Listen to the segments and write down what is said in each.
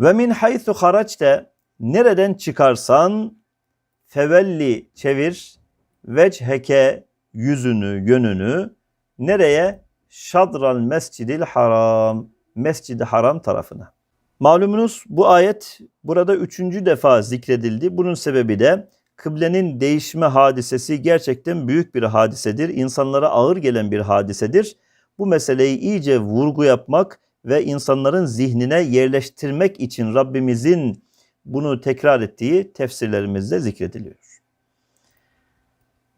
Ve min haythu haraçte nereden çıkarsan fevelli çevir vecheke yüzünü yönünü nereye? Şadral mescidil haram. Mescid-i haram tarafına. Malumunuz bu ayet burada üçüncü defa zikredildi. Bunun sebebi de kıblenin değişme hadisesi gerçekten büyük bir hadisedir. İnsanlara ağır gelen bir hadisedir. Bu meseleyi iyice vurgu yapmak ve insanların zihnine yerleştirmek için Rabbimizin bunu tekrar ettiği tefsirlerimizde zikrediliyor.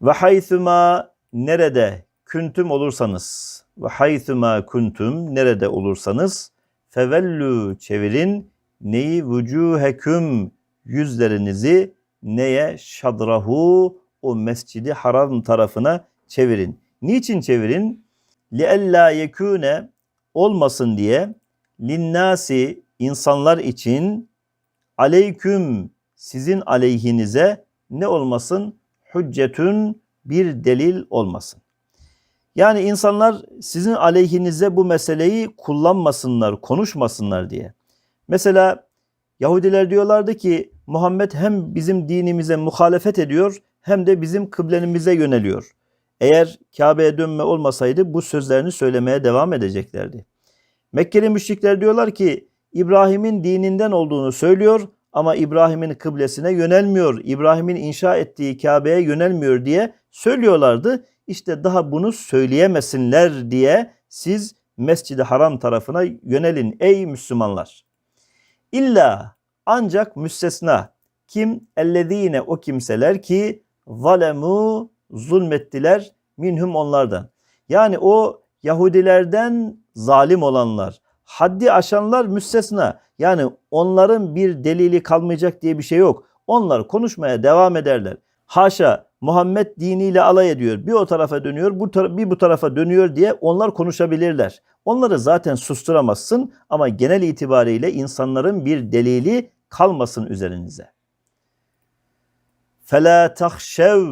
Ve haythuma nerede küntüm olursanız ve haythuma kuntum nerede olursanız fevellu çevirin neyi vücuheküm yüzlerinizi neye şadrahu o mescidi haram tarafına çevirin. Niçin çevirin? Liella yekune olmasın diye linnasi insanlar için aleyküm sizin aleyhinize ne olmasın? Hüccetün bir delil olmasın. Yani insanlar sizin aleyhinize bu meseleyi kullanmasınlar, konuşmasınlar diye. Mesela Yahudiler diyorlardı ki Muhammed hem bizim dinimize muhalefet ediyor hem de bizim kıblenimize yöneliyor. Eğer Kabe'ye dönme olmasaydı bu sözlerini söylemeye devam edeceklerdi. Mekkeli müşrikler diyorlar ki İbrahim'in dininden olduğunu söylüyor ama İbrahim'in kıblesine yönelmiyor. İbrahim'in inşa ettiği Kabe'ye yönelmiyor diye söylüyorlardı. İşte daha bunu söyleyemesinler diye siz Mescid-i Haram tarafına yönelin ey Müslümanlar. İlla ancak müstesna kim ellezine o kimseler ki zalemu zulmettiler minhum onlardan. Yani o Yahudilerden zalim olanlar, haddi aşanlar müstesna. Yani onların bir delili kalmayacak diye bir şey yok. Onlar konuşmaya devam ederler. Haşa Muhammed diniyle alay ediyor. Bir o tarafa dönüyor, bu tara- bir bu tarafa dönüyor diye onlar konuşabilirler. Onları zaten susturamazsın ama genel itibariyle insanların bir delili kalmasın üzerinize. Fela tahşev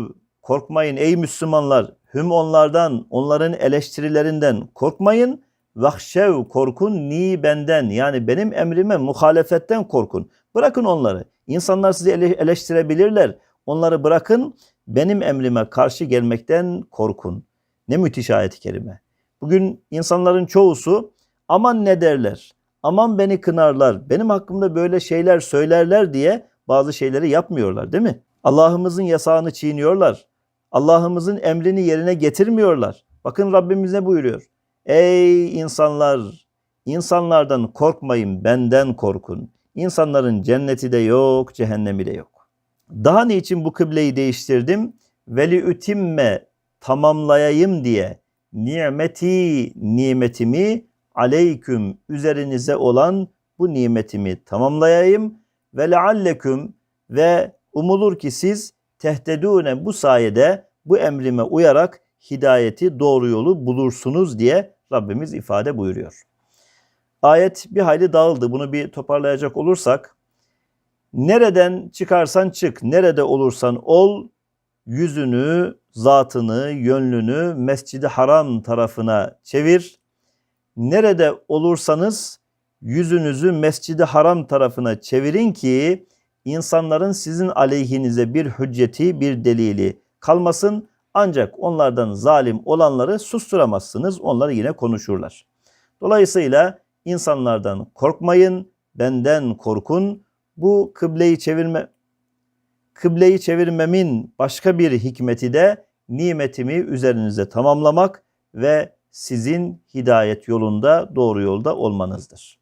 korkmayın ey Müslümanlar. Hüm onlardan, onların eleştirilerinden korkmayın. Vahşev korkun ni benden yani benim emrime muhalefetten korkun. Bırakın onları. İnsanlar sizi ele- eleştirebilirler. Onları bırakın benim emrime karşı gelmekten korkun. Ne müthiş ayet-i kerime. Bugün insanların çoğusu aman ne derler, aman beni kınarlar, benim hakkımda böyle şeyler söylerler diye bazı şeyleri yapmıyorlar değil mi? Allah'ımızın yasağını çiğniyorlar. Allah'ımızın emrini yerine getirmiyorlar. Bakın Rabbimiz ne buyuruyor? Ey insanlar! insanlardan korkmayın, benden korkun. İnsanların cenneti de yok, cehennemi de yok. Daha niçin bu kıbleyi değiştirdim? Veli ütimme tamamlayayım diye nimeti nimetimi aleyküm üzerinize olan bu nimetimi tamamlayayım ve lealleküm ve umulur ki siz tehtedune bu sayede bu emrime uyarak hidayeti doğru yolu bulursunuz diye Rabbimiz ifade buyuruyor. Ayet bir hayli dağıldı. Bunu bir toparlayacak olursak nereden çıkarsan çık, nerede olursan ol, yüzünü, zatını, yönlünü Mescid-i Haram tarafına çevir. Nerede olursanız yüzünüzü Mescid-i Haram tarafına çevirin ki insanların sizin aleyhinize bir hücceti, bir delili kalmasın. Ancak onlardan zalim olanları susturamazsınız. Onlar yine konuşurlar. Dolayısıyla insanlardan korkmayın, benden korkun. Bu kıbleyi çevirme kıbleyi çevirmemin başka bir hikmeti de nimetimi üzerinize tamamlamak ve sizin hidayet yolunda doğru yolda olmanızdır.